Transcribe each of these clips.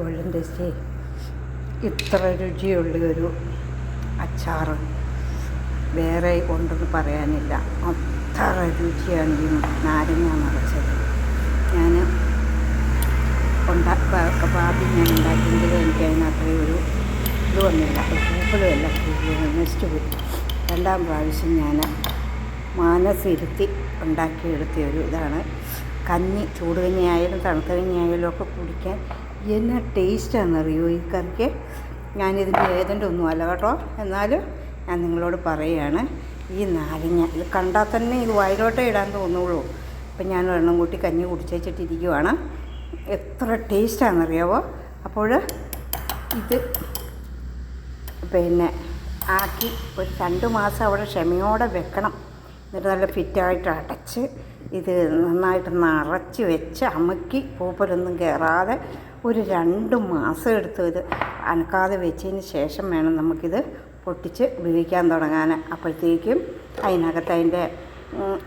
വെള്ളം ടേസ്റ്റ് ഇത്ര രുചിയുള്ള ഒരു അച്ചാറ്. വേറെ ഉണ്ടെന്ന് പറയാനില്ല. അത്ര രുചിയാണ് ഈ നാരങ്ങ നിറച്ചത്. ഞാൻ ഉണ്ടാ ഭാവി ഞാൻ ഉണ്ടാക്കിയെങ്കിലും എനിക്ക് അതിനത്രയും ഒരു ഇത് വന്നില്ല. പൂപ്പലുമല്ല നശിച്ചു പോയി. രണ്ടാം പ്രാവശ്യം ഞാൻ മാനസിരുത്തി ഉണ്ടാക്കിയെടുത്തിയൊരു ഇതാണ്. കഞ്ഞി ചൂട് കഞ്ഞി ആയാലും തണുത്ത കഞ്ഞി ആയാലും ഒക്കെ കുടിക്കാൻ എന്നാ ടേസ്റ്റാണെന്നറിയോ ഈ കറിക്ക്? ഞാനിതിന്റെ ഒന്നും അല്ല കേട്ടോ. എന്നാലും ഞാൻ നിങ്ങളോട് പറയുകയാണ് ഈ നാരങ്ങ ഇത് കണ്ടാൽ തന്നെ ഇത് വയലോട്ടേ ഇടാൻ തോന്നുള്ളൂ. അപ്പം ഞാൻ ഒരെണ്ണം കൂട്ടി കഞ്ഞി കുടിച്ചേച്ചിട്ടിരിക്കുവാണ്. എത്ര ടേസ്റ്റാണെന്നറിയാവോ? അപ്പോൾ ഇത് പിന്നെ ആക്കി ഒരു രണ്ട് മാസം അവിടെ ക്ഷമയോടെ വെക്കണം. എന്നിട്ട് നല്ല ഫിറ്റായിട്ട് അടച്ച് ഇത് നന്നായിട്ട് നിറച്ച് വെച്ച് അമുക്കി പൂപ്പലൊന്നും കയറാതെ ഒരു രണ്ട് മാസം എടുത്തു ഇത് അനക്കാതെ വെച്ചതിന് ശേഷം വേണം നമുക്കിത് പൊട്ടിച്ച് ഉപയോഗിക്കാൻ തുടങ്ങാൻ. അപ്പോഴത്തേക്കും അതിനകത്ത് അതിന്റെ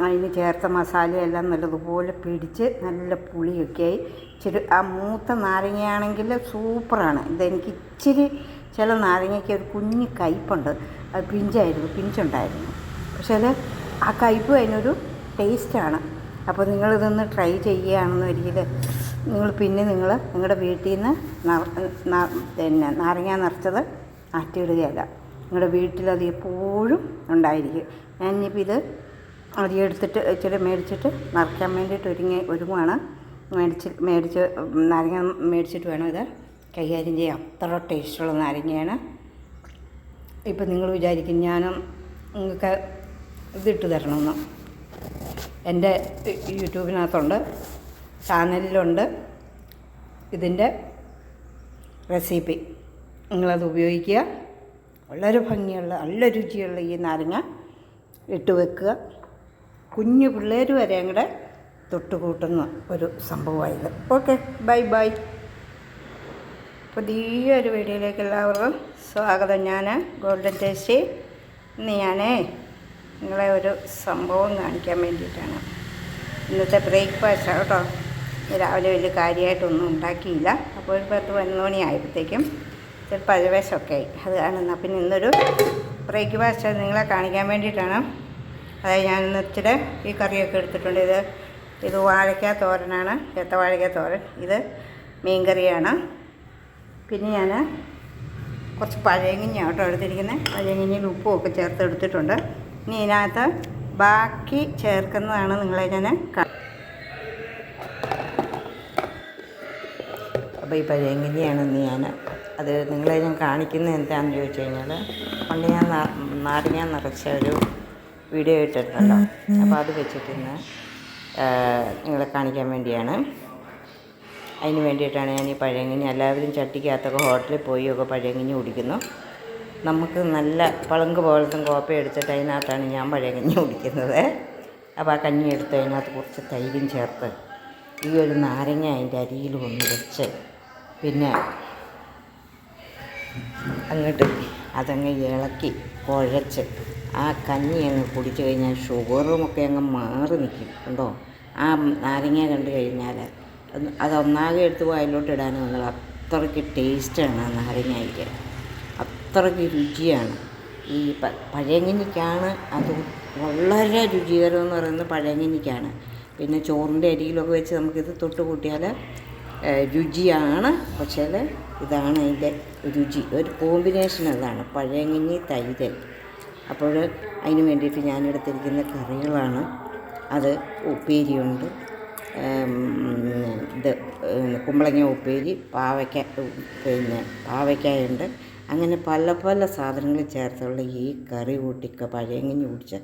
അതിന് ചേർത്ത മസാലയെല്ലാം നല്ലതുപോലെ പിടിച്ച് നല്ല പുളിയൊക്കെ ആയി. ഇച്ചിരി ആ മൂത്ത നാരങ്ങയാണെങ്കിൽ സൂപ്പറാണ്. ഇതെനിക്ക് ഇച്ചിരി ചില നാരങ്ങയ്ക്ക് ഒരു കുഞ്ഞ് കയ്പുണ്ട്. അത് പിഞ്ചായിരുന്നു പിഞ്ചുണ്ടായിരുന്നു. പക്ഷേ ആ കയ്പ് അതിനൊരു ടേസ്റ്റാണ്. അപ്പോൾ നിങ്ങളിതൊന്ന് ട്രൈ ചെയ്യുകയാണെന്ന് ഒരിക്കൽ നിങ്ങൾ പിന്നെ നിങ്ങൾ നിങ്ങളുടെ വീട്ടിൽ നിന്ന് പിന്നെ നാരങ്ങ നിറച്ചത് ആറ്റിയിടുകയല്ല. നിങ്ങളുടെ വീട്ടിലത് എപ്പോഴും ഉണ്ടായിരിക്കും. ഞാൻ ഇനിയിപ്പോൾ ഇത് അരി എടുത്തിട്ട് ഇച്ചിരി മേടിച്ചിട്ട് നിറയ്ക്കാൻ വേണ്ടിയിട്ട് ഒരുങ്ങി ഒരുങ്ങുവാണ്. മേടിച്ച് മേടിച്ച് നാരങ്ങ മേടിച്ചിട്ട് വേണം ഇത് കൈകാര്യം ചെയ്യാം അത്ര ടേസ്റ്റുള്ള നാരങ്ങയാണ്. ഇപ്പം നിങ്ങൾ വിചാരിക്കും ഞാനും നിങ്ങൾക്ക് ഇതിട്ട് തരണമെന്ന്. എന്റെ യൂട്യൂബിനകത്തുണ്ട് ചാനലിലുണ്ട് ഇതിന്റെ റെസിപ്പി. നിങ്ങളത് ഉപയോഗിക്കുക. വളരെ ഭംഗിയുള്ള നല്ല രുചിയുള്ള ഈ നാരങ്ങ ഇട്ട് വെക്കുക. കുഞ്ഞു പിള്ളേർ വരെ അങ്ങടെ തൊട്ടുകൂട്ടുന്ന ഒരു സംഭവമായത്. Okay bye bye. പുതിയൊരു വീഡിയോയിലേക്ക് എല്ലാവർക്കും സ്വാഗതം. ഞാൻ ഗോൾഡൻ ടേസ്റ്റി ഇന്ന് ഞാനേ നിങ്ങളെ ഒരു സംഭവം കാണിക്കാൻ വേണ്ടിയിട്ടാണ്. ഇന്നത്തെ ബ്രേക്ക്ഫാസ്റ്റ് കേട്ടോ. രാവിലെ വലിയ കാര്യമായിട്ടൊന്നും ഉണ്ടാക്കിയില്ല. അപ്പോൾ ഒരു പത്ത് പതിനൊന്ന് മണി ആയപ്പോഴത്തേക്കും ചിലപ്പോൾ പഴവേശമൊക്കെ ആയി. അത് കാണുന്ന പിന്നെ ഇന്നൊരു ബ്രേക്ക്ഫാസ്റ്റ് നിങ്ങളെ കാണിക്കാൻ വേണ്ടിയിട്ടാണ്. അതായത് ഞാൻ ഇന്ന് ഇച്ചിരി ഈ കറിയൊക്കെ എടുത്തിട്ടുണ്ട്. ഇത് ഇത് വാഴയ്ക്ക തോരനാണ്. ഏത്ത വാഴയ്ക്ക തോരൻ. ഇത് മീൻകറിയാണ് പിന്നെ ഞാൻ കുറച്ച് പഴയങ്ങിഞ്ഞ കേട്ടോ എടുത്തിരിക്കുന്നത്. പഴയങ്ങിഞ്ഞിൽ ഉപ്പും ഒക്കെ ചേർത്ത് എടുത്തിട്ടുണ്ട്. ഇനി ഇതിനകത്ത് ബാക്കി ചേർക്കുന്നതാണ് നിങ്ങളെ ഞാൻ കാ- അപ്പോൾ ഈ പഴയങ്കിഞ്ഞിയാണ് ഇന്ന് ഞാൻ അത് നിങ്ങളെ ഞാൻ കാണിക്കുന്നത് എന്താണെന്ന് ചോദിച്ചു കഴിഞ്ഞാൽ പണ്ട് ഞാൻ നാടിനെ നാരങ്ങ നിറച്ച ഒരു വീഡിയോ ഇട്ടിട്ടുണ്ടല്ലോ. അപ്പോൾ അത് വെച്ചിട്ടിന്ന് നിങ്ങളെ കാണിക്കാൻ വേണ്ടിയാണ്. അതിന് വേണ്ടിയിട്ടാണ് ഞാൻ ഈ പഴയങ്കിഞ്ഞി എല്ലാവരും ചട്ടിക്കകത്തൊക്കെ ഹോട്ടലിൽ പോയി ഒക്കെ പഴയങ്കിഞ്ഞി കുടിക്കുന്നു. നമുക്ക് നല്ല പളുങ്ക് പോലത്തെ കോപ്പ എടുത്തിട്ട് അതിനകത്താണ് ഞാൻ പഴയകഞ്ഞി കുടിക്കുന്നത്. അപ്പോൾ ആ കഞ്ഞി എടുത്ത് അതിനകത്ത് കുറച്ച് തൈരും ചേർത്ത് ഈ ഒരു നാരങ്ങ അതിന്റെ അരിയിൽ ഒന്ന് വെച്ച് പിന്നെ അങ്ങോട്ട് അതങ്ങ് ഇളക്കി കുഴച്ച് ആ കഞ്ഞി അങ്ങ് കുടിച്ചു കഴിഞ്ഞാൽ ഷുഗറുമൊക്കെ അങ്ങ് മാറി നിൽക്കും ഉണ്ടോ ആ നാരങ്ങ കണ്ടു കഴിഞ്ഞാൽ അത് അതൊന്നാകെ എടുത്ത് വായിലോട്ട് ഇടാനും അത്രയ്ക്ക് ടേസ്റ്റാണ് ആ നാരങ്ങയ്ക്ക് അത്രയ്ക്ക് രുചിയാണ്. ഈ പഴയങ്ങനിക്കാണ് അത് വളരെ രുചികരം എന്ന് പറയുന്നത് പഴയങ്ങനിക്കാണ്. പിന്നെ ചോറിന്റെ അരിയിലൊക്കെ വെച്ച് നമുക്കിത് തൊട്ട് കൂട്ടിയാൽ രുചിയാണ്. പക്ഷേ ഇതാണ് അതിന്റെ രുചി. ഒരു കോമ്പിനേഷൻ അതാണ് പഴയങ്ങനി തൈതൽ അപ്പോൾ അതിന് വേണ്ടിയിട്ട് ഞാൻ എടുത്തിരിക്കുന്ന കറികളാണ്. അത് ഉപ്പേരിയുണ്ട്. ഇത് കുമ്പളങ്ങ ഉപ്പേരി പാവയ്ക്ക പിന്നെ പാവയ്ക്കായുണ്ട്. അങ്ങനെ പല പല സാധനങ്ങൾ ചേർത്തുള്ള ഈ കറി കൂട്ടിക്ക പഴയങ്ങഞ്ഞി കുടിച്ച